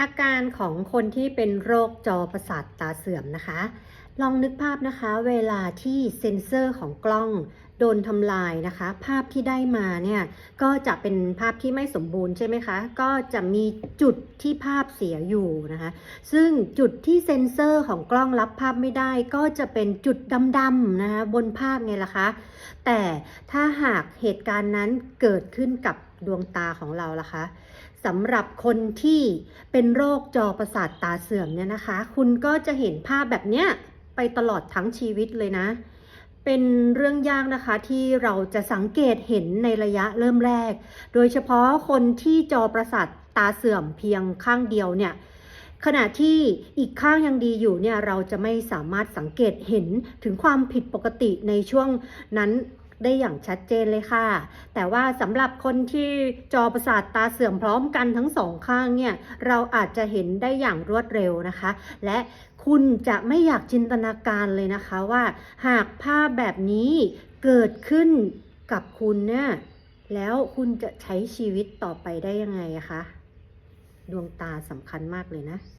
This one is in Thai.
อาการของคนที่เป็นโรคจอประสาทตาเสื่อมนะคะ ลองนึกภาพนะคะ เวลาที่เซ็นเซอร์ของกล้องโดนทำลายนะคะ ภาพที่ได้มาเนี่ยก็จะเป็นภาพที่ไม่สมบูรณ์ใช่ไหมคะ ก็จะมีจุดที่ภาพเสียอยู่นะคะ ซึ่งจุดที่เซ็นเซอร์ของกล้องรับภาพไม่ได้ ก็จะเป็นจุดดำๆนะคะบนภาพไงล่ะคะ แต่ถ้าหากเหตุการณ์นั้นเกิดขึ้นกับดวงตาของเราล่ะคะ สำหรับคนที่เป็นโรคจอประสาทตาเสื่อมเนี่ยนะคะ คุณก็จะเห็นภาพแบบเนี้ยไปตลอดทั้งชีวิตเลยนะ เป็นเรื่องยากนะคะที่เราจะสังเกตเห็นในระยะเริ่มแรก โดยเฉพาะคนที่จอประสาทตาเสื่อมเพียงข้างเดียวเนี่ยขณะที่อีกข้างยังดีอยู่เนี่ยเราจะไม่สามารถสังเกตเห็นถึงความผิดปกติในช่วงนั้น ได้อย่างชัดเจนเลยค่ะ แต่ว่าสำหรับคนที่จอประสาทตาเสื่อมพร้อมกันทั้งสองข้างเนี่ย เราอาจจะเห็นได้อย่างรวดเร็วนะคะ และคุณจะไม่อยากจินตนาการเลยนะคะว่า หากภาพแบบนี้เกิดขึ้นกับคุณเนี่ยแล้วคุณจะใช้ชีวิตต่อไปได้ยังไงคะ ดวงตาสำคัญมากเลยนะ